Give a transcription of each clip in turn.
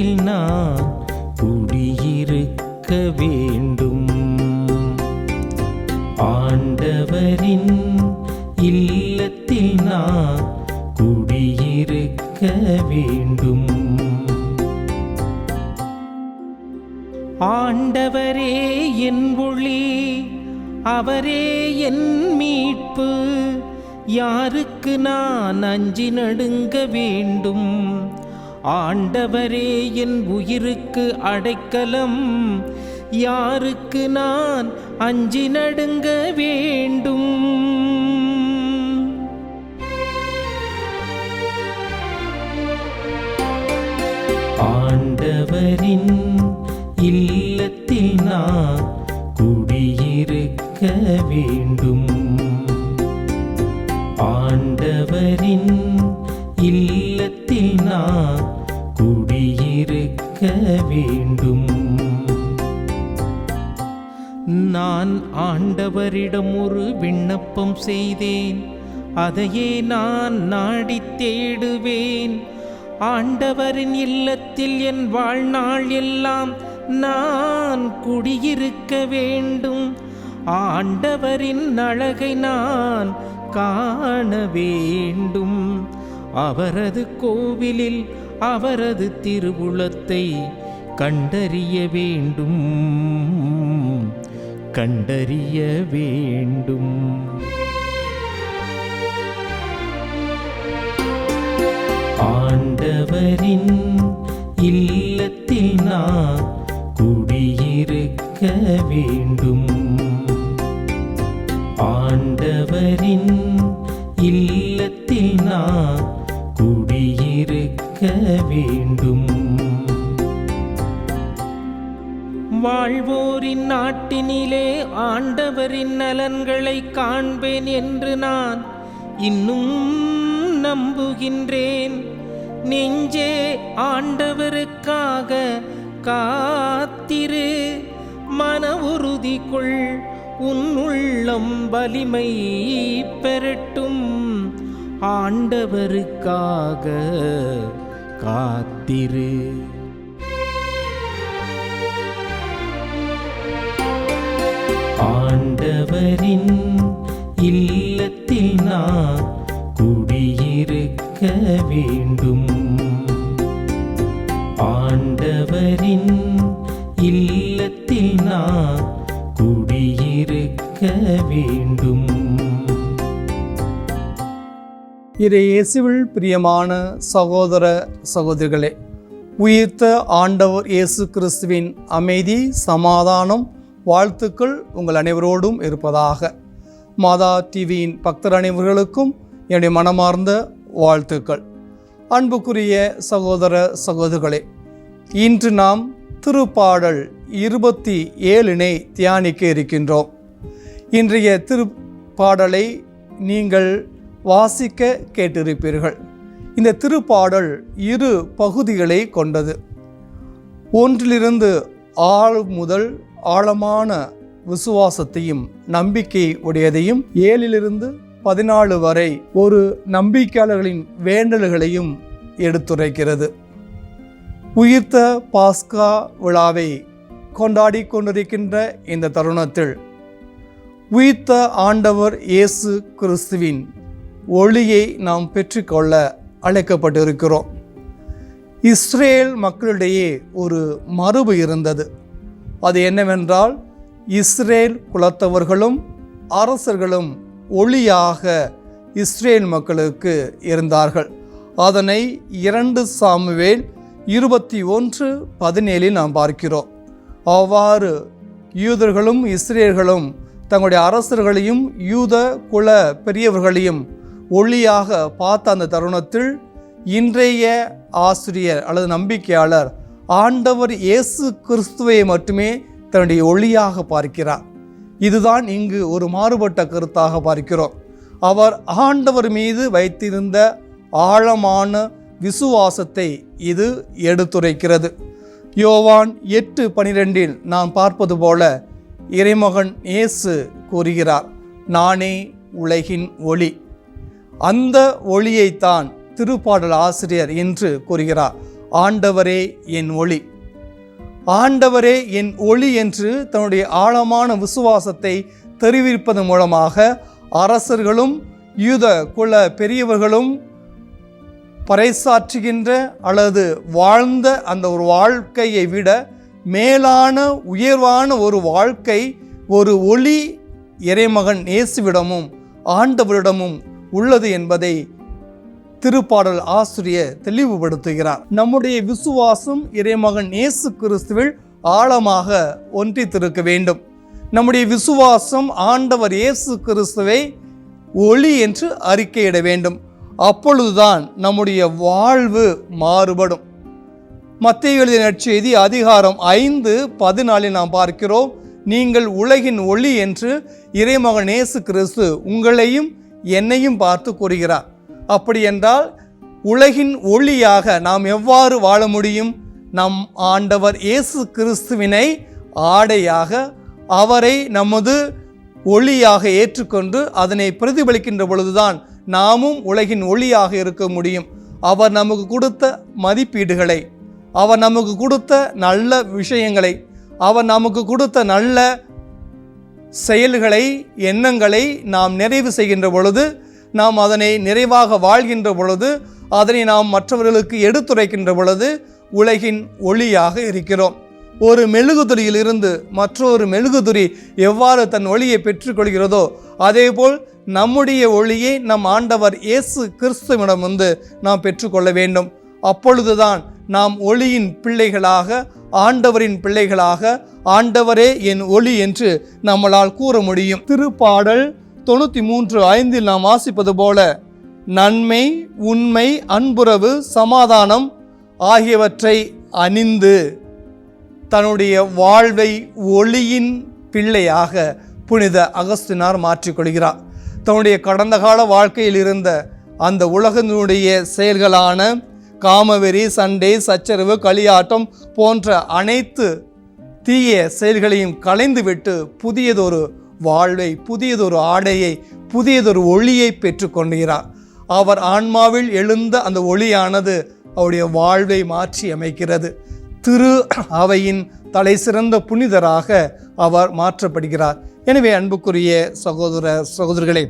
வீட்டில் நான் குடியிருக்க வேண்டும். ஆண்டவரின் இல்லத்தில் நான் குடியிருக்க வேண்டும். ஆண்டவரே என் ஒளி அவரே என் மீட்பு. யாருக்கு நான் அஞ்சி நடுங்க வேண்டும்? ஆண்டவரே என் உயிருக்கு அடைக்கலம். யாருக்கு நான் அஞ்சி நடுங்க வேண்டும்? ஆண்டவரின் இல்லத்தில் நான் குடியிருக்க வேண்டும். நான் குடியிருக்க வேண்டும். நான் ஆண்டவரிடம் ஒரு விண்ணப்பம் செய்தேன். அதையே நான் நாடி தேடுவேன். ஆண்டவரின் இல்லத்தில் என் வாழ்நாள் எல்லாம் நான் குடியிருக்க வேண்டும். ஆண்டவரின் அழகை நான் காண வேண்டும். அவரது கோவிலில் அவரது திருவுளத்தை கண்டறிய வேண்டும். கண்டறிய வேண்டும். ஆண்டவரின் இல்லத்தில் நான் குடியிருக்க வேண்டும். ஆண்டவரின் இல்லத்தில் நான் வேண்டும். வாழ்வோரின் நாட்டினிலே ஆண்டவரின் நலன்களை காண்பேன் என்று நான் இன்னும் நம்புகின்றேன். நெஞ்சே ஆண்டவருக்காக காத்திரு. மன உறுதி கொள் வலிமை பெறட்டும் ஆண்டவருக்காக காத்திரு. ஆண்டவரின் இல்லத்தில் நான் குடியிருக்க வேண்டும். ஆண்டவரின் இல்லத்தில் நான் குடியிருக்க வேண்டும். இறை இயேசுவில் பிரியமான சகோதர சகோதரிகளே உயிர்த்த ஆண்டவர் இயேசு கிறிஸ்துவின் அமைதி சமாதானம் வாழ்த்துக்கள் உங்கள் அனைவரோடும் இருப்பதாக. மாதா டிவியின் பக்தர் அனைவர்களுக்கும் என்னுடைய மனமார்ந்த வாழ்த்துக்கள். அன்புக்குரிய சகோதர சகோதரிகளே இன்று நாம் திருப்பாடல் இருபத்தி ஏழினை தியானிக்க இருக்கின்றோம். இன்றைய திருப்பாடலை நீங்கள் வாசிக்க கேட்டிருப்பீர்கள். இந்த திருப்பாடல் இரு பகுதிகளை கொண்டது. ஒன்றிலிருந்து ஆழ் முதல் ஆழமான விசுவாசத்தையும் நம்பிக்கை உடையதையும் ஏழிலிருந்து பதினாலு வரை ஒரு நம்பிக்கையாளர்களின் வேண்டல்களையும் எடுத்துரைக்கிறது. உயிர்த்த பாஸ்கா விழாவை கொண்டாடி கொண்டிருக்கின்ற இந்த தருணத்தில் உயிர்த்த ஆண்டவர் இயேசு கிறிஸ்துவின் ஒளியை நாம் பெற்றுக்கொள்ள அழைக்கப்பட்டிருக்கிறோம். இஸ்ரேல் மக்களிடையே ஒரு மரபு இருந்தது. அது என்னவென்றால் இஸ்ரேல் குலத்தவர்களும் அரசர்களும் ஒளியாக இஸ்ரேல் மக்களுக்கு இருந்தார்கள். அதனை இரண்டு சாமுவேல் இருபத்தி ஒன்று பதினேழில் நாம் பார்க்கிறோம். அவ்வாறு யூதர்களும் இஸ்ரேல்களும் தங்களுடைய அரசர்களையும் யூத குல பெரியவர்களையும் ஒளியாக பார்த்த அந்த தருணத்தில் இன்றைய ஆசிரியர் அல்லது நம்பிக்கையாளர் ஆண்டவர் இயேசு கிறிஸ்துவை மட்டுமே தன்னுடைய ஒளியாக பார்க்கிறார். இதுதான் இங்கு ஒரு மாறுபட்ட கருத்தாக பார்க்கிறோம். அவர் ஆண்டவர் மீது வைத்திருந்த ஆழமான விசுவாசத்தை இது எடுத்துரைக்கிறது. யோவான் எட்டு பனிரெண்டில் நாம் பார்ப்பது போல இறைமகன் இயேசு கூறுகிறார் நானே உலகின் ஒளி. அந்த ஒளியைத்தான் திருப்பாடல் ஆசிரியர் என்று கூறுகிறார். ஆண்டவரே என் ஒளி. ஆண்டவரே என் ஒளி என்று தன்னுடைய ஆழமான விசுவாசத்தை தெரிவிப்பதன் மூலமாக அரசர்களும் யூத குல பெரியவர்களும் பறைசாற்றுகின்ற அல்லது வாழ்ந்த அந்த ஒரு வாழ்க்கையை விட மேலான உயர்வான ஒரு வாழ்க்கை ஒரு ஒளி இறைமகன் இயேசுவிடமும் ஆண்டவரிடமும் உள்ளது என்பதை திருப்பாடல் ஆசிரியர் தெளிவுபடுத்துகிறார். நம்முடைய விசுவாசம் இறைமகன் இயேசு கிறிஸ்துவில் ஆழமாக ஒன்றித்திருக்க வேண்டும். நம்முடைய விசுவாசம் ஆண்டவர் இயேசு கிறிஸ்துவை ஒளி என்று அறிக்கையிட வேண்டும். அப்பொழுதுதான் நம்முடைய வாழ்வு மாறுபடும். மத்திய எழுதிய நற்செய்தி அதிகாரம் ஐந்து பதினாலில் நாம் பார்க்கிறோம் நீங்கள் உலகின் ஒளி என்று இறைமகன் இயேசு கிறிஸ்து உங்களையும் என்னையும் பார்த்து கூறுகிறார். அப்படி என்றால் உலகின் ஒளியாக நாம் எவ்வாறு வாழ முடியும்? நம் ஆண்டவர் இயேசு கிறிஸ்துவினை ஆடையாக அவரை நமது ஒளியாக ஏற்றுக்கொண்டு அதனை பிரதிபலிக்கின்ற பொழுதுதான் நாமும் உலகின் ஒளியாக இருக்க முடியும். அவர் நமக்கு கொடுத்த மதிப்பீடுகளை அவர் நமக்கு கொடுத்த நல்ல விஷயங்களை அவர் நமக்கு கொடுத்த நல்ல செயல்களை எண்ணங்களை நாம் நிறைவு செய்கின்ற பொழுது நாம் அதனை நிறைவாக வாழ்கின்ற பொழுது அதனை நாம் மற்றவர்களுக்கு எடுத்துரைக்கின்ற பொழுது உலகின் ஒளியாக இருக்கிறோம். ஒரு மெழுகுதுரியிலிருந்து மற்றொரு மெழுகுதுரி எவ்வாறு தன் ஒளியை பெற்றுக்கொள்கிறதோ அதேபோல் நம்முடைய ஒளியை நம் ஆண்டவர் இயேசு கிறிஸ்துவிடம் வந்து நாம் பெற்றுக்கொள்ள வேண்டும். அப்பொழுதுதான் நாம் ஒளியின் பிள்ளைகளாக ஆண்டவரின் பிள்ளைகளாக ஆண்டவரே என் ஒளி என்று நம்மளால் கூற முடியும். திருப்பாடல் தொண்ணூற்றி மூன்று ஐந்தில் நாம் வாசிப்பது போல நன்மை உண்மை அன்புறவு சமாதானம் ஆகியவற்றை அணிந்து தன்னுடைய வாழ்வை ஒளியின் பிள்ளையாக புனித அகஸ்தினார் மாற்றிக்கொள்கிறார் தன்னுடைய கடந்த கால வாழ்க்கையில் இருந்த அந்த உலகத்தினுடைய செயல்களான காமவெறி சண்டை சச்சரவு களியாட்டம் போன்ற அனைத்து தீய செயல்களையும் களைந்துவிட்டு புதியதொரு வாழ்வை புதியதொரு ஆடையை புதியதொரு ஒளியை பெற்றுக்கொண்டுகிறார் அவர் ஆன்மாவில் எழுந்த அந்த ஒளியானது அவருடைய வாழ்வை மாற்றி அமைக்கிறது. திரு அவையின் தலை சிறந்த புனிதராக அவர் மாற்றப்படுகிறார். எனவே அன்புக்குரிய சகோதர சகோதரிகளே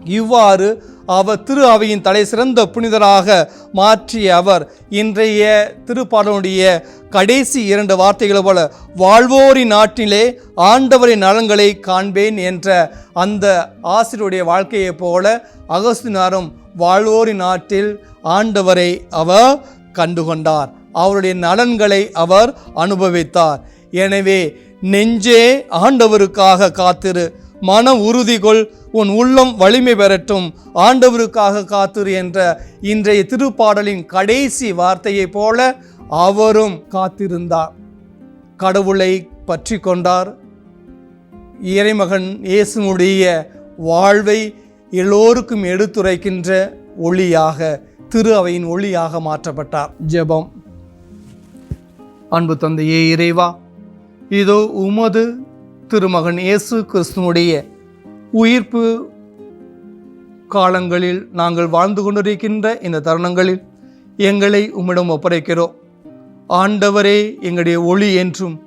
இவ்வாறு அவர் திரு அவையின் தலை சிறந்த புனிதராக மாற்றிய அவர் இன்றைய திருப்பாடலுடைய கடைசி இரண்டு வார்த்தைகளை போல வாழ்வோரின் நாட்டிலே ஆண்டவரின் நலன்களை காண்பேன் என்ற அந்த ஆசிரியருடைய வாழ்க்கையைப் போல அகஸ்தினாரும் வாழ்வோரின் நாட்டில் ஆண்டவரை அவர் கண்டுகொண்டார். அவருடைய நலன்களை அவர் அனுபவித்தார். எனவே நெஞ்சே ஆண்டவருக்காக காத்திரு. மன உறுதி கொள் உன் உள்ளம் வலிமை பெறட்டும். ஆண்டவருக்காக காத்திரு என்ற இன்றைய திருப்பாடலின் கடைசி வார்த்தையைப் போல அவரும் காத்திருந்தார். கடவுளை பற்றி கொண்டார். இறைமகன் இயேசுனுடைய வாழ்வை எல்லோருக்கும் எடுத்துரைக்கின்ற ஒளியாக திரு அவையின் ஒளியாக மாற்றப்பட்டார். ஜெபம். அன்பு தந்தையே இறைவா இதோ உமது திருமகன் இயேசு கிறிஸ்துனுடைய உயிர்ப்பு காலங்களில் நாங்கள் வாழ்ந்து கொண்டிருக்கின்ற இந்த தருணங்களில் எங்களை உம்மிடம் ஒப்படைக்கிறோம். ஆண்டவரே எங்களுடைய ஒளி என்றும்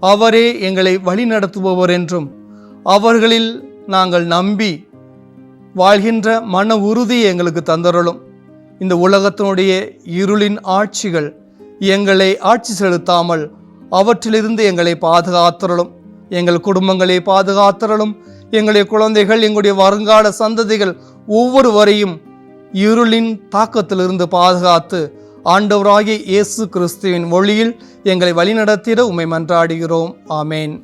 அவரே எங்களை வழிநடத்துபவர் என்றும் அவர்களில் நாங்கள் நம்பி வாழ்கின்ற மன உறுதி எங்களுக்கு தந்தருளும். இந்த உலகத்தினுடைய இருளின் ஆட்சிகள் எங்களை ஆட்சி செலுத்தாமல் அவற்றிலிருந்து எங்களை பாதுகாத்தருளும். எங்கள் குடும்பங்களை பாதுகாத்தரலும் எங்களுடைய குழந்தைகள் எங்களுடைய வருங்கால சந்ததிகள் ஒவ்வொருவரையும் இருளின் தாக்கத்திலிருந்து பாதுகாத்து ஆண்டவராகிய இயேசு கிறிஸ்துவின் ஒளியில் எங்களை வழிநடத்திட உமை மன்றாடுகிறோம். ஆமேன்.